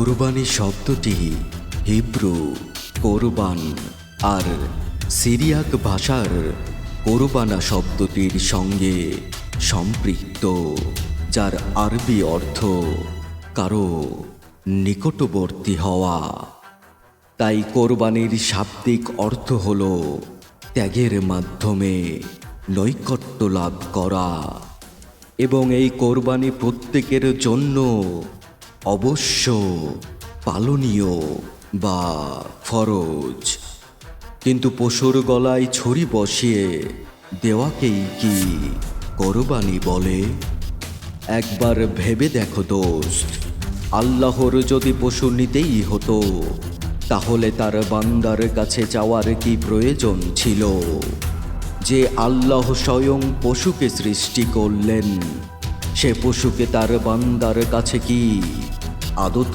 কোরবানি শব্দটি হিব্রু, কোরবান আর সিরিয়াক ভাষার কোরবানা শব্দটির সঙ্গে সম্পৃক্ত, যার আরবি অর্থ কারও নিকটবর্তী হওয়া। তাই কোরবানির শাব্দিক অর্থ হল ত্যাগের মাধ্যমে নৈকট্য লাভ করা। এবং এই কোরবানি প্রত্যেকের জন্য অবশ্য পালনীয় বা ফরজ। কিন্তু পশুর গলায় ছুরি বসিয়ে দেওয়াকেই কি কোরবানি বলে? একবার ভেবে দেখো দোস্ত, আল্লাহর যদি পশু নিতেই হতো, তাহলে তার বান্দার কাছে যাওয়ার কি প্রয়োজন ছিল? যে আল্লাহ স্বয়ং পশুকে সৃষ্টি করলেন সে পশুকে তার বান্দার কাছে কি? আদত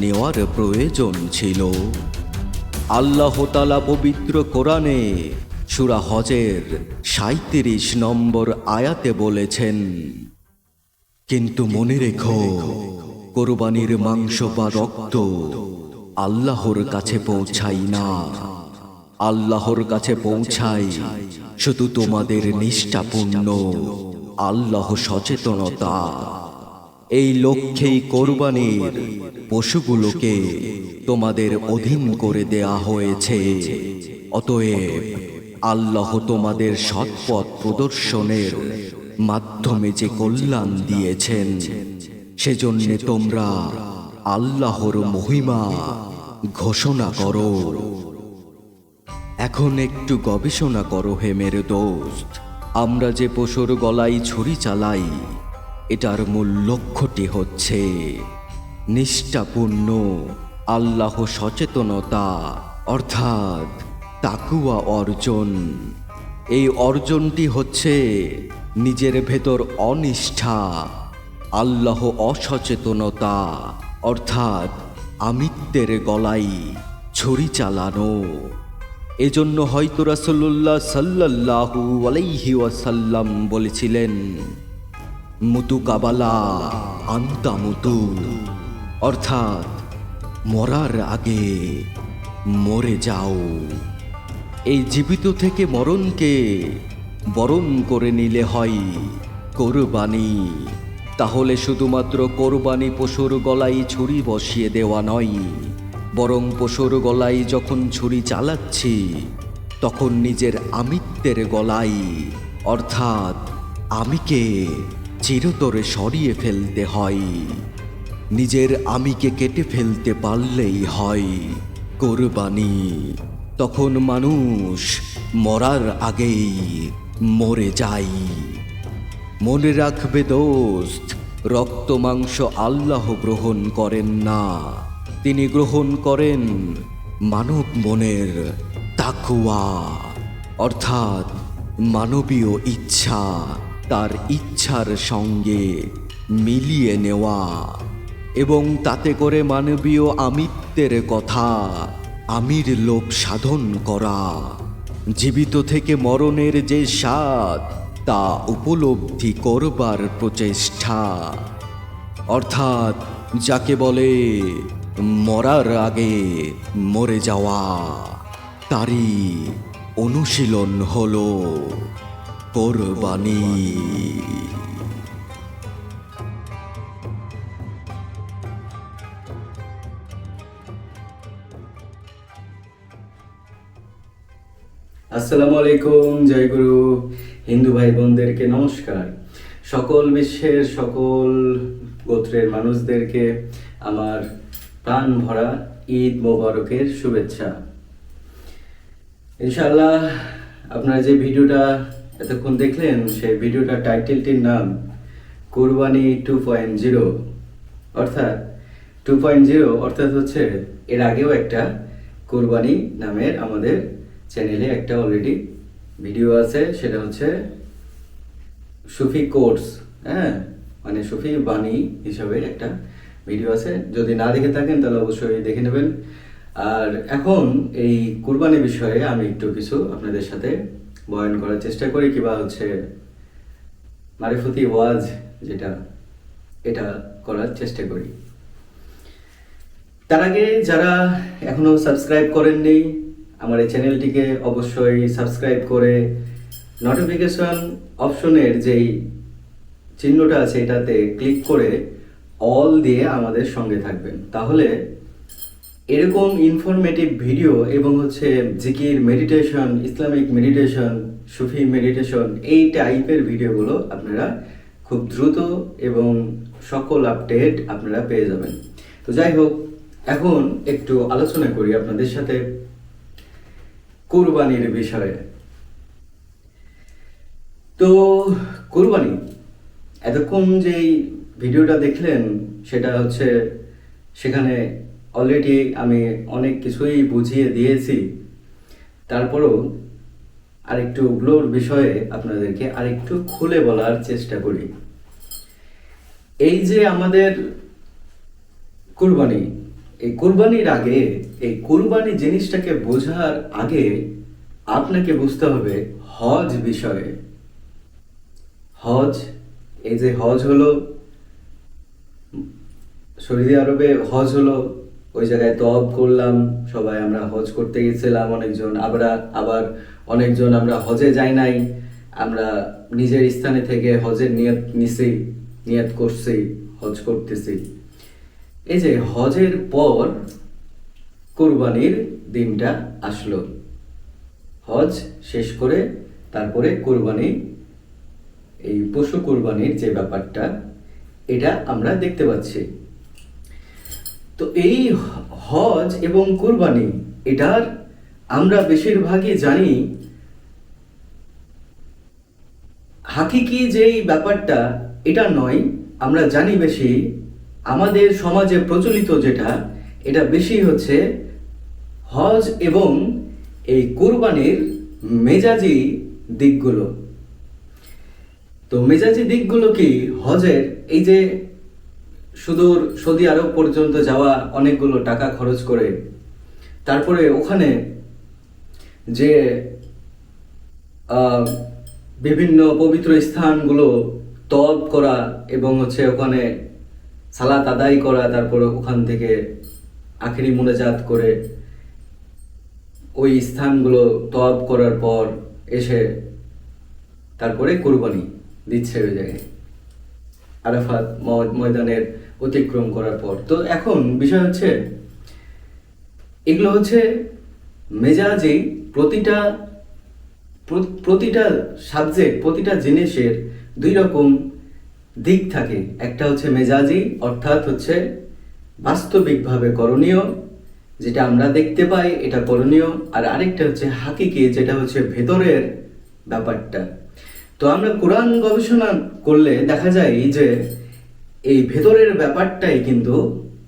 নেওয়ার প্রয়োজন ছিল। আল্লাহ তালা পবিত্র কোরআনে সুরা হজের সাঁত্রিশ নম্বর আয়াতে বলেছেন, কিন্তু মনে রেখো, কোরবানির মাংস বা রক্ত আল্লাহর কাছে পৌঁছাই না। আল্লাহর কাছে পৌঁছাই শুধু তোমাদের নিষ্ঠাপূর্ণ। আল্লাহ সচেতনতা। এই লক্ষ্যেই কোরবানির পশুগুলোকে তোমাদের অধীন করে দেয়া হয়েছে। অতএব আল্লাহ তোমাদের সৎপথ প্রদর্শনের মাধ্যমে যে কল্যাণ দিয়েছেন, সেজন্য তোমরা আল্লাহর মহিমা ঘোষণা করো। এখন একটু গবেষণা করো হে মেরে দোস্ত। আমরা যে পশুর গলায় ছুরি চালাই, এটার মূল লক্ষ্যটি হচ্ছে নিষ্ঠাপূর্ণ, আল্লাহ সচেতনতা, অর্থাৎ তাকুয়া অর্জন। এই অর্জনটি হচ্ছে নিজের ভেতর অনিষ্ঠা, আল্লাহ অসচেতনতা, অর্থাৎ আমিত্বের গলাই ছুরি চালানো। এজন্য হয়তো রাসুল্লাহ সাল্লাল্লাহু আলাইহি ওয়াসাল্লাম বলেছিলেন, মুতু কাবালা, আন্তা মুতু। অর্থাৎ, মরার আগে মরে যাও। এই জীবিত থেকে মরণকে বরণ করে নিলে হয় কোরবানি। তাহলে শুধুমাত্র কোরবানি পশুর গলায় ছুরি বসিয়ে দেওয়া নয় বরং পশুর গলায় যখন ছুরি চালাচ্ছি, তখন নিজের আমিত্বের গলায়, অর্থাৎ আমিকে চিরতরে সরিয়ে ফেলতে হয়। নিজের আমিকে কেটে ফেলতে পারলেই হয়। কোরবানি। তখন মানুষ মরার আগেই মরে যায়। মনে রাখবে দোস্ত, রক্ত মাংস আল্লাহ গ্রহণ করেন না। তিনি গ্রহণ করেন মানব মনের তাকুয়া অর্থাৎ মানবীয় ইচ্ছা, তার ইচ্ছার সঙ্গে মিলিয়ে নেওয়া এবং তাতে করে মানবীয় আমিত্বের কথা, আমির লোভ সাধন করা, জীবিত থেকে মরণের যে স্বাদ, তা উপলব্ধি করবার প্রচেষ্টা। অর্থাৎ যাকে বলে মরার আগে মরে যাওয়া তারই অনুশীলন হলো কোরবানি। আসসালামু আলাইকুম, জয় গুরু। হিন্দু ভাই বোনদেরকে নমস্কার। সকল বিশ্বের সকল গোত্রের মানুষদেরকে আমার প্রাণ ভরা ঈদ মোবারকের শুভেচ্ছা। ইনশাল্লাহ আপনারা যে ভিডিওটা এতক্ষণ দেখলেন, সেই ভিডিওটার টাইটেলটির নাম, কোরবানি টু পয়েন্ট জিরো। অর্থাৎ, টু পয়েন্ট জিরো অর্থাৎ হচ্ছে এর আগেও একটা কোরবানি নামের আমাদের চ্যানেলে একটা অলরেডি ভিডিও আছে, সেটা হচ্ছে সুফি কোর্স হ্যাঁ? মানে সুফি বাণী হিসাবে একটা ভিডিও আছে। যদি না দেখে থাকেন, তাহলে অবশ্যই দেখে নেবেন। আর এখন এই কুরবানি বিষয়ে আমি একটু কিছু আপনাদের সাথে বয়ন করার চেষ্টা করি কিংবা হচ্ছে মারিফতি ওয়াজ যেটা, এটা করার চেষ্টা করি। তার আগে যারা এখনও সাবস্ক্রাইব করেননি, আমার এই চ্যানেলটিকে অবশ্যই সাবস্ক্রাইব করে নোটিফিকেশন অপশনের যেই চিহ্নটা আছে, এটাতে ক্লিক করে অল দিয়ে আমাদের সঙ্গে থাকবেন। তাহলে এরকম ইনফরমেটিভ ভিডিও এবং হচ্ছে জিকির মেডিটেশন ইসলামিক মেডিটেশন সুফি মেডিটেশন এই টাইপের ভিডিওগুলো আপনারা খুব দ্রুত এবং সকল আপডেট আপনারা পেয়ে যাবেন। তো যাই হোক, এখন একটু আলোচনা করি আপনাদের সাথে কোরবানির বিষয়ে। তো কুরবানি, এতক্ষণ যেই ভিডিওটা দেখলেন, সেটা হচ্ছে সেখানে অলরেডি আমি অনেক কিছুই বুঝিয়ে দিয়েছি। তারপরও আরেকটু ওগুলোর বিষয়ে আপনাদেরকে আরেকটু খুলে বলার চেষ্টা করি। এই যে আমাদের কুরবানি, এই কুরবানির আগে, এই কুরবানি জিনিসটাকে বোঝার আগে আপনাকে বুঝতে হবে হজ বিষয়ে। হজ, এই যে হজ হলো সৌদি আরবে হজ হলো, ওই জায়গায় তব করলাম, সবাই আমরা হজ করতে গেছিলাম অনেকজন আমরা আবার অনেকজন আমরা হজে যাই নাই, আমরা নিজের স্থানে থেকে হজের নিয়ত নিছি, নিয়ত করছি, হজ করতেছি। এই যে হজের পর কোরবানির দিনটা আসলো। হজ শেষ করে তারপরে কোরবানি, এই পশু কোরবানির যে ব্যাপারটা, এটা আমরা দেখতে পাচ্ছি। তো এই হজ এবং কোরবানি, এটার আমরা বেশিরভাগই জানি হাকিকি যেই ব্যাপারটা, এটা নয়, আমরা জানি বেশি। আমাদের সমাজে প্রচলিত যেটা, এটা বেশি হচ্ছে হজ এবং এই কোরবানির মেজাজি দিকগুলো। তো মেজাজি দিকগুলো কি? হজের এই যে সুদূর সৌদি আরব পর্যন্ত যাওয়া অনেকগুলো টাকা খরচ করে তারপরে ওখানে যে বিভিন্ন পবিত্র স্থানগুলো তব করা এবং হচ্ছে ওখানে সালাত আদায় করা, তারপরে ওখান থেকে আখেরি মোনাজাত করে ওই স্থানগুলো তব করার পর এসে তারপরে কুরবানি দিচ্ছে ওই জায়গায়। আরাফাত ময়দানের অতিক্রম করার পর। তো এখন বিষয় হচ্ছে, এগুলো হচ্ছে মেজাজে প্রতিটা প্রতিটা সাবজেক্ট প্রতিটা জিনিসের দুই রকম দিক থাকে। একটা হচ্ছে মেজাজি অর্থাৎ হচ্ছে বাস্তবিকভাবে করণীয়, যেটা আমরা দেখতে পাই, এটা করণীয়। আর আরেকটা হচ্ছে হাকিকি, যেটা হচ্ছে ভেতরের ব্যাপারটা। তো আমরা কোরআন গবেষণা করলে দেখা যায় যে এই ভেতরের ব্যাপারটাই কিন্তু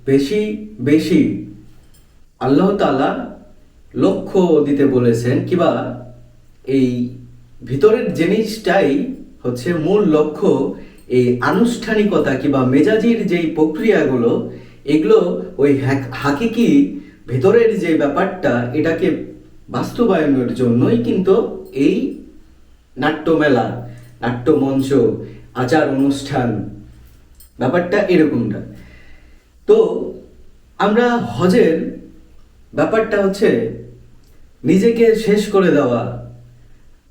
বেশি বেশি আল্লাহ তাআলা লক্ষ্য দিতে বলেছেন কিবা এই ভিতরের জিনিসটাই হচ্ছে মূল লক্ষ্য, এই আনুষ্ঠানিকতা কিংবা মেজাজির যেই প্রক্রিয়াগুলো, এগুলো ওই হাকিকি ভেতরের যে ব্যাপারটা, এটাকে বাস্তবায়নের জন্যই কিন্তু এই নাট্যমেলা নাট্যমঞ্চ আচার অনুষ্ঠান, ব্যাপারটা এরকমটা। তো আমরা হজের ব্যাপারটা হচ্ছে নিজেকে শেষ করে দেওয়া।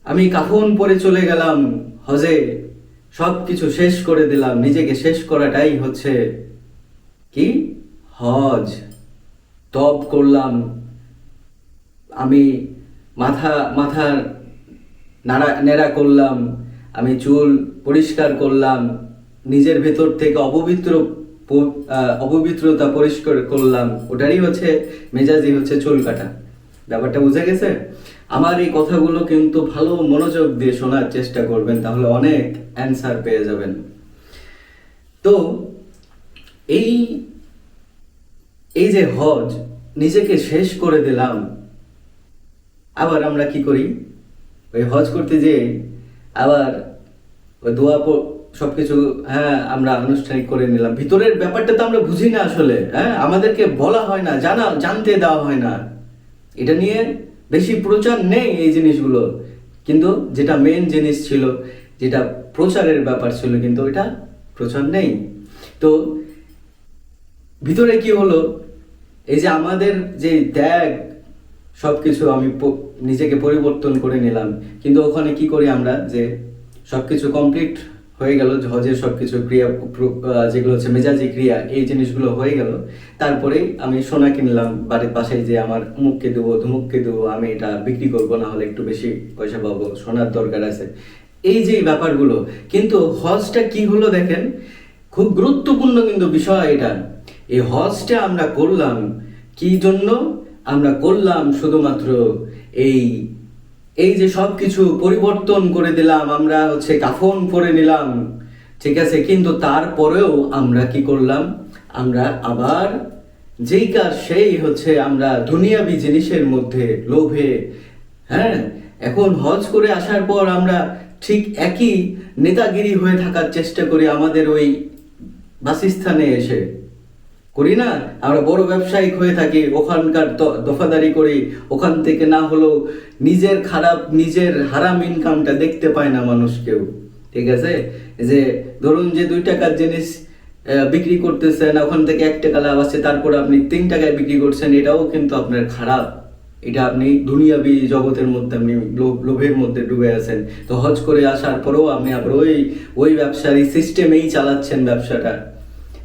আমি কাফন পরে চলে গেলাম হজে সব কিছু শেষ করে দিলাম, নিজেকে শেষ করাটাই হচ্ছে কি? হজ। তপ করলাম। আমি মাথা মাথার নাড়া, নেড়া করলাম। আমি চুল পরিষ্কার করলাম, নিজের ভেতর থেকে অপবিত্র অপবিত্রতা পরিষ্কার করলাম, ওটারই হচ্ছে মেজাজি হচ্ছে চুল কাটা। ব্যাপারটা বুঝে গেছে? আমার এই কথাগুলো কিন্তু ভালো মনোযোগ দিয়ে শোনার চেষ্টা করবেন, তাহলে অনেক অ্যান্সার পেয়ে যাবেন। তো, এই এই যে হজ, নিজেকে শেষ করে দিলাম, আবার আমরা কি করি? ওই হজ করতে যে আবার ওই দোয়া সবকিছু হ্যাঁ আমরা আনুষ্ঠানিক করে নিলাম। ভিতরের ব্যাপারটা তো আমরা বুঝি না আসলে হ্যাঁ? আমাদেরকে বলা হয় না, জানা জানতে দেওয়া হয় না। এটা নিয়ে বেশি প্রচার নেই এই জিনিসগুলো। কিন্তু যেটা মেন জিনিস ছিল, যেটা প্রচারের ব্যাপার ছিল, কিন্তু এটা প্রচার নেই। তো ভিতরে কি হলো? এই যে আমাদের যে ত্যাগ সব কিছু আমি নিজেকে পরিবর্তন করে নিলাম। কিন্তু ওখানে কি করি আমরা? যে সব কিছু কমপ্লিট হয়ে গেল হজের সব কিছু ক্রিয়া যেগুলো হচ্ছে মেজাজি ক্রিয়া, এই জিনিসগুলো হয়ে গেল। তারপরে আমি সোনা কিনলাম বাড়ির পাশে যে আমার মুখকে দেবো, ধুমুককে দেবো, আমি এটা বিক্রি করব, না হলে একটু বেশি পয়সা পাবো, সোনার দরকার আছে। এই যে ব্যাপারগুলো, কিন্তু হজটা কি হলো দেখেন? খুব গুরুত্বপূর্ণ কিন্তু বিষয় এটা। এই হজটা আমরা করলাম, কি জন্য? আমরা করলাম শুধুমাত্র এই এই যে সব কিছু পরিবর্তন করে দিলাম, আমরা হচ্ছে কাফন পরে নিলাম, ঠিক আছে? কিন্তু তারপরেও আমরা কি করলাম? আমরা আবার যেই কাজ সেই হচ্ছে আমরা দুনিয়াবি জিনিসের মধ্যে লোভে হ্যাঁ? এখন হজ করে আসার পর আমরা ঠিক একই নেতাগিরি হয়ে থাকার চেষ্টা করি আমাদের ওই বাসস্থানে এসে। করি না? আমরা বড় ব্যবসায়িক হয়ে থাকি, ওখানকার দফাদারি করি, ওখান থেকে না হলেও নিজের খারাপ, নিজের হারাম ইনকামটা দেখতে পায় না মানুষ কেউ। ঠিক আছে? যে ধরুন যে দুই টাকার জিনিস বিক্রি করতেছেন, ওখান থেকে এক টাকা লাভ আছে, তারপর আপনি তিন টাকায় বিক্রি করছেন, এটাও কিন্তু আপনার খারাপ। এটা আপনি দুনিয়াবি জগতের মধ্যে আপনি লোভের মধ্যে ডুবে আছেন। তো হজ করে আসার পরেও আপনি আবার ওই ওই ব্যবসার এই সিস্টেমেই চালাচ্ছেন ব্যবসাটা।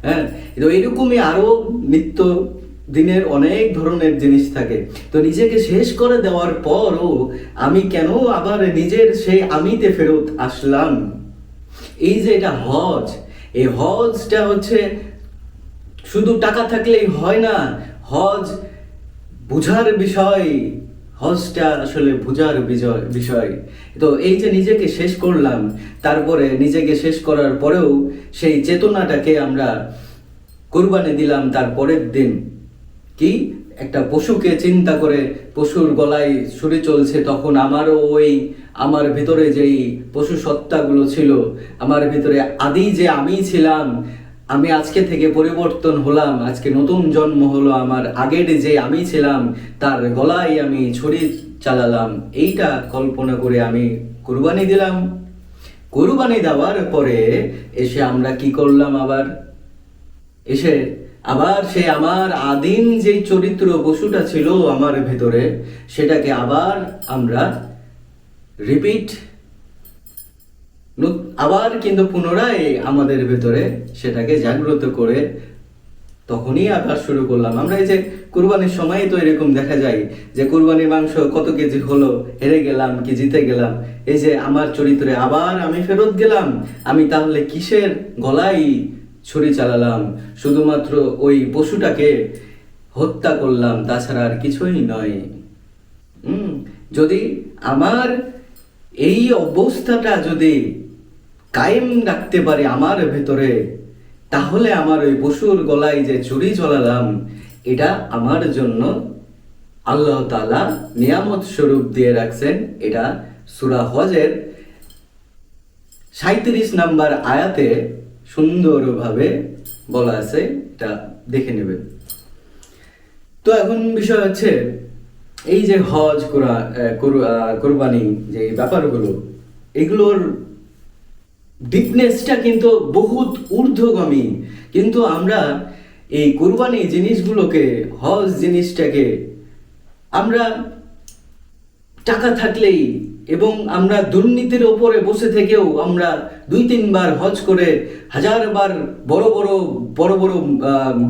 হ্যাঁ? তো এরকমই আরও নিত্য দিনের অনেক ধরনের জিনিস থাকে। তো নিজেকে শেষ করে দেওয়ার পরও আমি কেন আবার নিজের সেই আমিতে ফেরত আসলাম? এই যে এটা হজ, এই হজটা হচ্ছে শুধু টাকা থাকলেই হয় না, হজ বুঝার বিষয়। হজটা আসলে বুঝার বিষয়। তো এই যে নিজেকে শেষ করলাম, তারপরে নিজেকে শেষ করার পরেও সেই চেতনাটাকে আমরা কোরবানি দিলাম তার পরের দিন। কি? একটা পশুকে চিন্তা করে পশুর গলায় ছুরি চলছে, তখন আমারও ওই আমার ভিতরে যেই পশু সত্তাগুলো ছিল, আমার ভিতরে আদি যে আমি ছিলাম আমি আজকে থেকে পরিবর্তন হলাম। আজকে নতুন জন্ম হলো আমার। আগের যে আমি ছিলাম, তার গলায় আমি ছুরি চালালাম। এইটা কল্পনা করে আমি কুরবানি দিলাম। কুরবানি দেওয়ার পরে এসে আমরা কি করলাম আবার? এসে আবার সে আমার আদিম যে চরিত্র পশুটা ছিল আমার ভেতরে, সেটাকে আবার আমরা রিপিট আবার কিন্তু পুনরায় আমাদের ভেতরে সেটাকে জাগ্রত করে তখনই আবার শুরু করলাম। আমরা এই যে কুরবানির সময় তো এরকম দেখা যায় যে কুরবানির মাংস কত কেজি হলো, হেরে গেলাম কি জিতে গেলাম? এই যে আমার চরিত্রে আবার আমি ফেরত গেলাম, আমি তাহলে কিসের গলায় ছুরি চালালাম? শুধুমাত্র ওই পশুটাকে হত্যা করলাম, তাছাড়া আর কিছুই নয়। যদি আমার এই অবস্থাটা যদি কায়েম রাখতে পারি আমার ভেতরে, তাহলে আমার ওই পশুর গলায় যে চুরি চলালাম এটা আমার জন্য আল্লাহ তাআলা নিয়ামত স্বরূপ দিয়ে রাখছেন। এটা সুরা হজের সাঁত্রিশ নাম্বার আয়াতে সুন্দরভাবে বলা আছে, এটা দেখে নেবেন। তো এখন বিষয় হচ্ছে, এই যে হজ কোরবানি যে ব্যাপারগুলো, এগুলোর ডিপনেসটা কিন্তু বহুত ঊর্ধ্বগামী। কিন্তু আমরা এই কোরবানি জিনিসগুলোকে, হজ জিনিসটাকে, আমরা টাকা থাকলেই এবং আমরা দুর্নীতির ওপরে বসে থেকেও আমরা দুই তিনবার হজ করে হাজারবার বড় বড় বড় বড়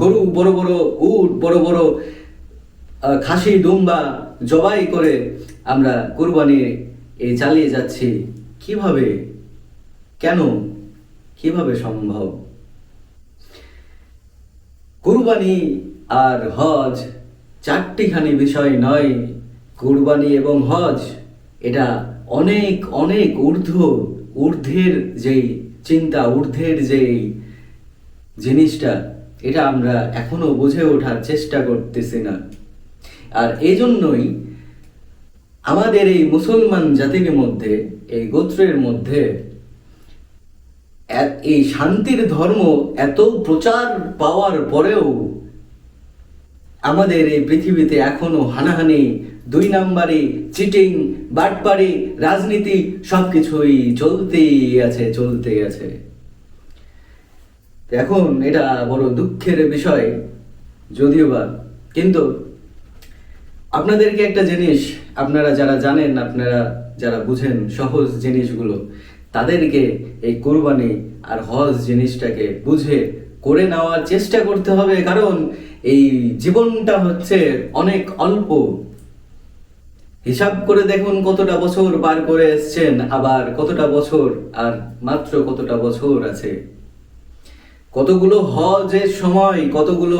গরু, বড় বড় উট, বড় বড় খাসি, দুম্বা জবাই করে আমরা কোরবানি এই চালিয়ে যাচ্ছি। কীভাবে? কেন? কীভাবে সম্ভব? কুরবানি আর হজ চারটিখানি বিষয় নয়। কুরবানি এবং হজ, এটা অনেক অনেক ঊর্ধ্ব, ঊর্ধ্বের যেই চিন্তা, ঊর্ধ্বের যেই জিনিসটা, এটা আমরা এখনও বুঝে ওঠার চেষ্টা করতেছি না। আর এই জন্যই আমাদের এই মুসলমান জাতির মধ্যে, এই গোত্রের মধ্যে এই শান্তির ধর্ম এত প্রচার পাওয়ার পরেও আমাদের এই পৃথিবীতে এখনও হানাহানি, দুই নাম্বারি চিটিং বাটপারি রাজনীতি, সবকিছুই চলতেই আছে চলতেই আছে। এখন এটা বড় দুঃখের বিষয়, যদিও বা। কিন্তু আপনাদেরকে একটা জিনিস আপনারা যারা জানেন, আপনারা যারা বুঝেন সহজ জিনিসগুলো তাদেরকে এই কোরবানি আর হজ জিনিসটাকে বুঝে করে নেওয়ার চেষ্টা করতে হবে, কারণ এই জীবনটা হচ্ছে অনেক অল্প। হিসাব করে দেখুন কতটা বছর পার করে এসছেন, আবার কতটা বছর আর মাত্র কতটা বছর আছে। কতগুলো হজের সময়, কতগুলো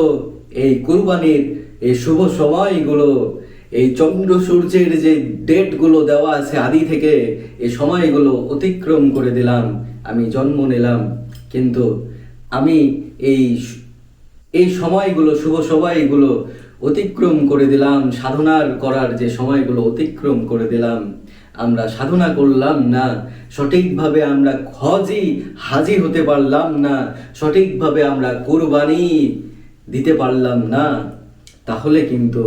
এই কুরবানির এই শুভ সময়গুলো এই চন্দ্র সূর্যের যে ডেটগুলো দেওয়া আছে আদি থেকে এই সময়গুলো অতিক্রম করে দিলাম, আমি জন্ম নিলাম। কিন্তু আমি এই এই সময়গুলো, শুভ সময়গুলো অতিক্রম করে দিলাম, সাধনার করার যে সময়গুলো অতিক্রম করে দিলাম। আমরা সাধনা করলাম না, সঠিকভাবে আমরা হজি হাজি হতে পারলাম না, সঠিকভাবে আমরা কোরবানি দিতে পারলাম না। তাহলে কিন্তু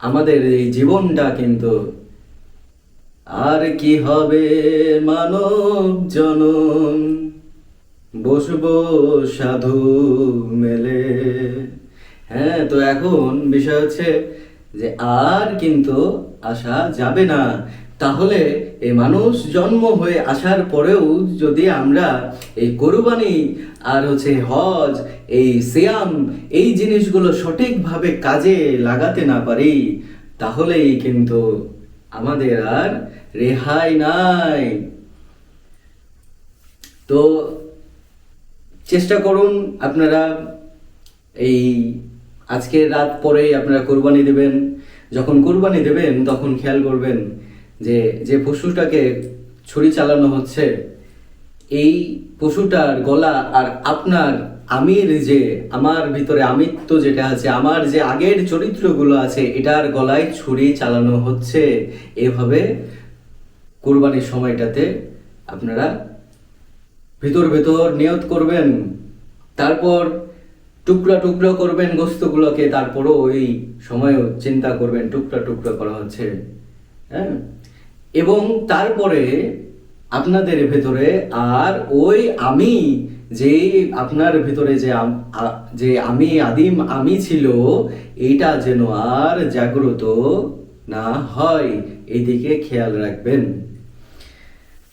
আমাদের এই জীবনটা কিন্তু আর কি হবে মানব জনম? বসব সাধু মেলে। হ্যাঁ তো এখন বিষয় হচ্ছে যে আর কিন্তু আসা যাবে না। তাহলে এই মানুষ জন্ম হয়ে আসার পরেও যদি আমরা এই কোরবানি আর হচ্ছে হজ, এই সিয়াম, এই জিনিসগুলো সঠিকভাবে কাজে লাগাতে না পারি, তাহলেই কিন্তু আমাদের আর রেহাই নাই। তো চেষ্টা করুন আপনারা এই আজকে রাত পরেই আপনারা কোরবানি দেবেন। যখন কোরবানি দেবেন, তখন খেয়াল করবেন যে যে পশুটাকে ছুরি চালানো হচ্ছে, এই পশুটার গলা আর আপনার আমির যে, আমার ভিতরে আমিত্ব যেটা আছে, আমার যে আগের চরিত্রগুলো আছে, এটার গলায় ছুরি চালানো হচ্ছে, এভাবে কোরবানির সময়টাতে আপনারা ভিতর ভেতর নিয়ত করবেন, তারপর টুকরা টুকরো করবেন গোস্তগুলোকে, তারপরও ওই সময়ও চিন্তা করবেন, টুকরা টুকরা করা হচ্ছে হ্যাঁ? এবং তারপরে আপনাদের ভেতরে আর ওই আমি যে আপনার ভিতরে যে যে আমি আদিম আমি ছিল, এইটা যেন আর জাগ্রত না হয় এইদিকে খেয়াল রাখবেন।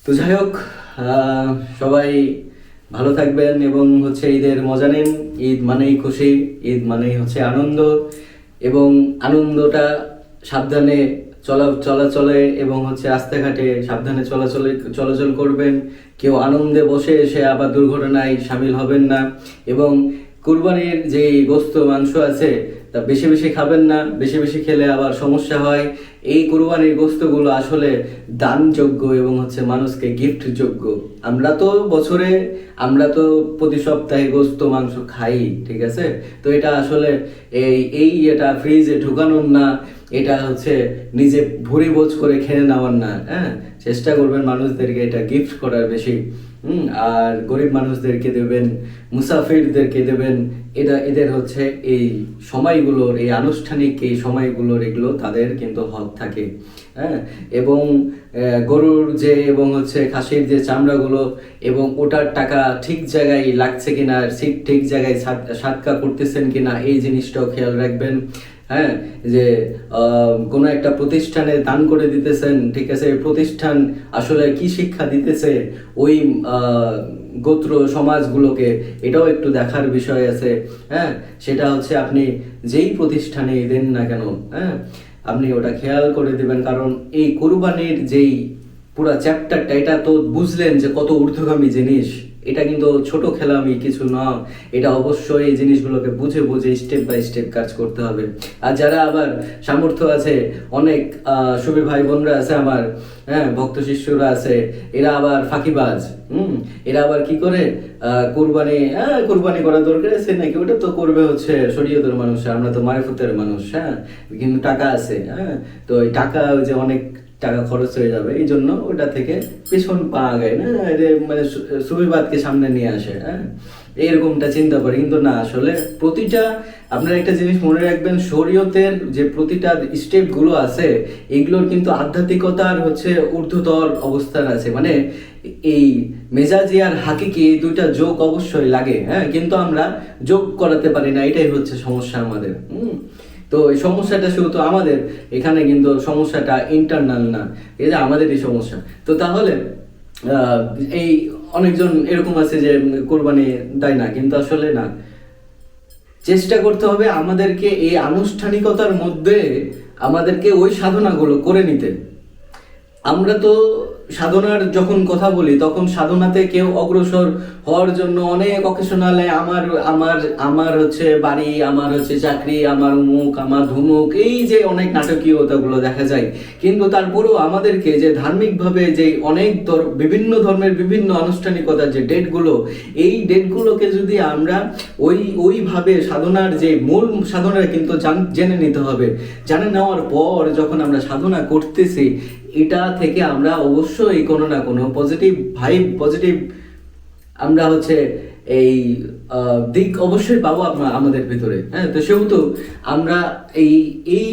তো যাই হোক সবাই ভালো থাকবেন এবং হচ্ছে ঈদের মজা নিন। ঈদ মানেই খুশি, ঈদ মানেই হচ্ছে আনন্দ এবং আনন্দটা সাবধানে চলা চলাচলে এবং হচ্ছে রাস্তাঘাটে সাবধানে চলাচলে চলাচল করবেন। কেউ আনন্দে বসে এসে আবার দুর্ঘটনায় সামিল হবেন না এবং কুরবানির যে গোস্ত, মাংস আছে, তা বেশি বেশি খাবেন না, বেশি বেশি খেলে আবার সমস্যা হয়। এই কুরবানির গোস্তগুলো আসলে দানযোগ্য এবং হচ্ছে মানুষকে গিফট যোগ্য আমরা তো বছরে, আমরা তো প্রতি সপ্তাহে গোস্ত, মাংস খাই, ঠিক আছে? তো এটা আসলে এই এই এটা ফ্রিজে ঢুকানোর না। এটা হচ্ছে নিজে ভুরি বোঝ করে খেয়ে নেওয়ার না হ্যাঁ? চেষ্টা করবেন মানুষদেরকে এটা গিফট করার বেশি আর গরিব মানুষদেরকে দেবেন, মুসাফিরদেরকে দেবেন। এটা, এদের হচ্ছে এই সময়গুলোর, এই আনুষ্ঠানিক এই সময়গুলোর এগুলো তাদের কিন্তু হক থাকে হ্যাঁ? এবং গরুর যে এবং হচ্ছে খাসির যে চামড়াগুলো এবং ওটার টাকা ঠিক জায়গায় লাগছে কিনা, ঠিক ঠিক জায়গায় সাত- সাতকা করতেছেন কিনা, এই জিনিসটাও খেয়াল রাখবেন। হ্যাঁ যে কোনো একটা প্রতিষ্ঠানে দান করে দিতেছেন, ঠিক আছে প্রতিষ্ঠান আসলে কি শিক্ষা দিতেছে ওই গোত্র সমাজগুলোকে, এটাও একটু দেখার বিষয় আছে হ্যাঁ সেটা হচ্ছে আপনি যেই প্রতিষ্ঠানে দেন না কেন হ্যাঁ আপনি ওটা খেয়াল করে দিবেন, কারণ এই কোরবানির যেই পুরা চ্যাপ্টারটা এটা তো বুঝলেন যে কত ঊর্ধ্বগামী জিনিস। এটা কিন্তু ছোট খেলামি, কিছু না। এটা অবশ্যই এই জিনিসগুলোকে বুঝে বুঝে স্টেপ বাই স্টেপ কাজ করতে হবে। আর যারা আবার সামর্থ্য আছে, অনেক সুবি ভাই বোনরা আছে আমার হ্যাঁ ভক্ত শিষ্যরা আছে, এরা আবার ফাঁকিবাজ, হুম? এরা আবার কি করে? কুরবানি হ্যাঁ কোরবানি করা দরকার আছে নাকি? ওটা তো করবে হচ্ছে শরীয়তের মানুষ, আমরা তো মারিফতের মানুষ হ্যাঁ? কিন্তু টাকা আছে হ্যাঁ? তো এই টাকা ওই যে অনেক টাকা খরচ হয়ে যাবে, এই জন্য ওটা থেকে পেছন পা আগায়, না? মানে সুবিবাদকে সামনে নিয়ে আসে হ্যাঁ? এরকমটা চিন্তা করে, কিন্তু না, আসলে প্রতিটা, আপনার একটা জিনিস মনে রাখবেন, শরীয়তের যে প্রতিটা স্টেপগুলো আছে, এগুলোর কিন্তু আধ্যাত্মিকতার হচ্ছে ঊর্ধ্বতর অবস্থান আছে। মানে এই মেজাজি আর হাকিকি এই দুইটা যোগ অবশ্যই লাগে হ্যাঁ? কিন্তু আমরা যোগ করাতে পারি না, এটাই হচ্ছে সমস্যা আমাদের, হুম? তো এই সমস্যাটা শুধু তো আমাদের, এখানে কিন্তু সমস্যাটা ইন্টারনাল না। এটা আমাদেরই সমস্যা। তো তাহলে এই অনেকজন এরকম আছে যে কোরবানি দেয় না, কিন্তু আসলে না। চেষ্টা করতে হবে আমাদেরকে এই আনুষ্ঠানিকতার মধ্যে আমাদেরকে ওই সাধনাগুলো করে নিতে। আমরা তো সাধনার যখন কথা বলি, তখন সাধনাতে কেউ অগ্রসর হওয়ার জন্য অনেক অকেশনালে আমার আমার আমার হচ্ছে বাড়ি, আমার হচ্ছে চাকরি, আমার মুখ, আমার ধুমুক, এই যে অনেক নাটকীয়তাগুলো দেখা যায়। কিন্তু তারপরেও আমাদেরকে যে ধার্মিকভাবে যে অনেক বিভিন্ন ধর্মের বিভিন্ন আনুষ্ঠানিকতার যে ডেটগুলো, এই ডেটগুলোকে যদি আমরা ওই, ওইভাবে সাধনার যে মূল সাধনাটা কিন্তু জেনে নিতে হবে। জানে নেওয়ার পর যখন আমরা সাধনা করতেছি এটা থেকে আমরা অবশ্যই কোনো না কোনো পজিটিভ ভাইব পজিটিভ আমরা হচ্ছে এই দিক অবশ্যই পাবো আমাদের ভিতরে। হ্যাঁ তো সেহেতু আমরা এই এই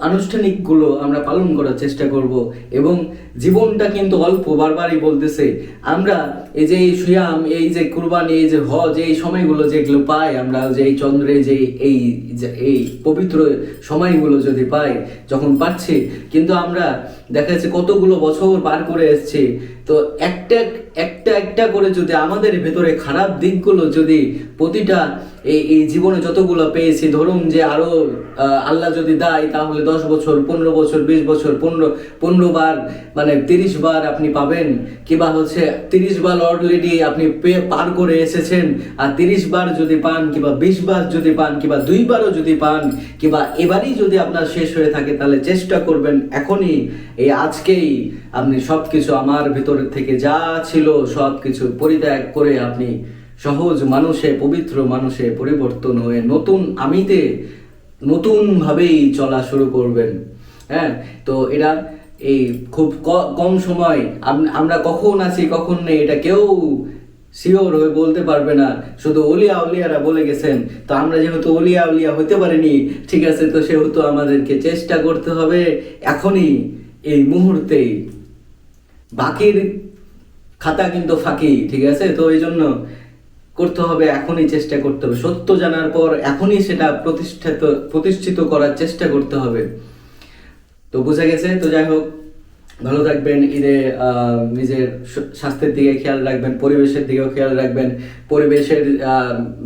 আনুষ্ঠানিকগুলো আমরা পালন করার চেষ্টা করব এবং জীবনটা কিন্তু অল্প, বারবারই বলতেছে, আমরা এই যে সুয়াম, এই যে কুরবানি, এই যে হজ, এই সময়গুলো যেগুলো পাই, আমরা যে এই চন্দ্রে যে এই এই পবিত্র সময়গুলো যদি পাই, যখন পাচ্ছি, কিন্তু আমরা দেখা যাচ্ছে কতগুলো বছর পার করে এসেছি তো একটা একটা একটা করে যদি আমাদের ভেতরে খারাপ দিকগুলো যদি প্রতিটা এই এই জীবনে যতগুলো পেয়েছি ধরুন যে আরও আহ, আল্লাহ যদি দেয় তাহলে দশ বছর পনেরো বছর বিশ বছর পনেরো পনেরো বার মানে তিরিশ বার আপনি পাবেন কিংবা হচ্ছে তিরিশ বার অলরেডি আপনি পে- পার করে এসেছেন আর তিরিশ বার যদি পান কিংবা বিশ বার যদি পান কিংবা দুইবারও যদি পান কিংবা এবারই যদি আপনার শেষ হয়ে থাকে তাহলে চেষ্টা করবেন এখনই এই আজকেই আপনি সব কিছু আমার ভিতর থেকে যা ছিল সব কিছু পরিত্যাগ করে আপনি সহজ মানুষে, পবিত্র মানুষে পরিবর্তন হয়ে নতুন আমিতে নতুন ভাবেই চলা শুরু করবেন। হ্যাঁ তো এটা এই খুব কম সময় আমরা কখন আছি, কখন নেই, এটা কেউ শিওর হয়ে বলতে পারবে না। শুধু অলিয়া উলিয়ারা বলে গেছেন, তো আমরা যেহেতু অলিয়া উলিয়া হতে পারিনি, ঠিক আছে, তো সেহেতু আমাদেরকে চেষ্টা করতে হবে এখনই এই মুহূর্তেই। বাকির খাতা কিন্তু ফাঁকি, ঠিক আছে? তো এই জন্য করতে হবে, এখনই চেষ্টা করতে হবে। সত্য জানার পর এখনই সেটা প্রতিষ্ঠিত প্রতিষ্ঠিত করার চেষ্টা করতে হবে। তো বোঝা গেছে? তো যাই হোক ভালো থাকবেন, ঈদে নিজের স্বাস্থ্যের দিকে খেয়াল রাখবেন, পরিবেশের দিকেও খেয়াল রাখবেন। পরিবেশের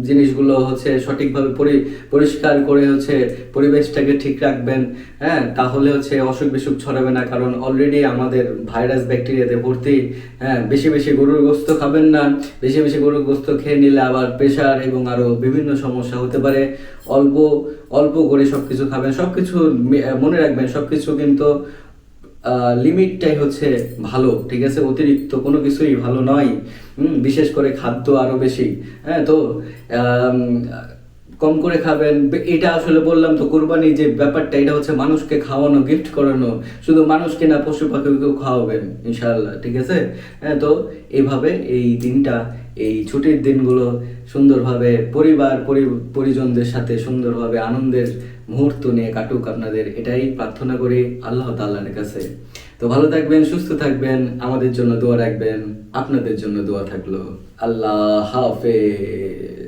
জিনিসগুলো হচ্ছে সঠিকভাবে পরি- পরিষ্কার করে হচ্ছে পরিবেশটাকে ঠিক রাখবেন। হ্যাঁ তাহলে হচ্ছে অসুখ বিসুখ ছড়াবে না, কারণ অলরেডি আমাদের ভাইরাস, ব্যাকটেরিয়াতে ভর্তি। হ্যাঁ বেশি বেশি গরুর গোস্ত খাবেন না, বেশি বেশি গরুর গোস্ত খেয়ে নিলে আবার প্রেশার এবং আরও বিভিন্ন সমস্যা হতে পারে। অল্প অল্প করে সবকিছু খাবেন, সবকিছু মে- মনে রাখবেন, সবকিছু কিন্তু লিমিটটাই হচ্ছে ভালো, ঠিক আছে? অতিরিক্ত কোনো কিছুই ভালো নয় বিশেষ করে খাদ্য আরও বেশি হ্যাঁ? তো কম করে খাবেন। এটা আসলে বললাম তো, কোরবানি যে ব্যাপারটা, এটা হচ্ছে মানুষকে খাওয়ানো গিফট করানো। শুধু মানুষকে না পশু পাখিকেও খাওয়াবেন ইনশাল্লাহ ঠিক আছে? হ্যাঁ তো এইভাবে এই দিনটা, এই ছুটির দিনগুলো সুন্দরভাবে পরিবার, পরি- পরিজনদের সাথে সুন্দরভাবে আনন্দের মুহূর্ত নিয়ে কাটুক আপনাদের, এটাই প্রার্থনা করি আল্লাহ তাল্লার কাছে। তো ভালো থাকবেন, সুস্থ থাকবেন, আমাদের জন্য দোয়া রাখবেন, আপনাদের জন্য দোয়া থাকল। আল্লাহ হাফেজ।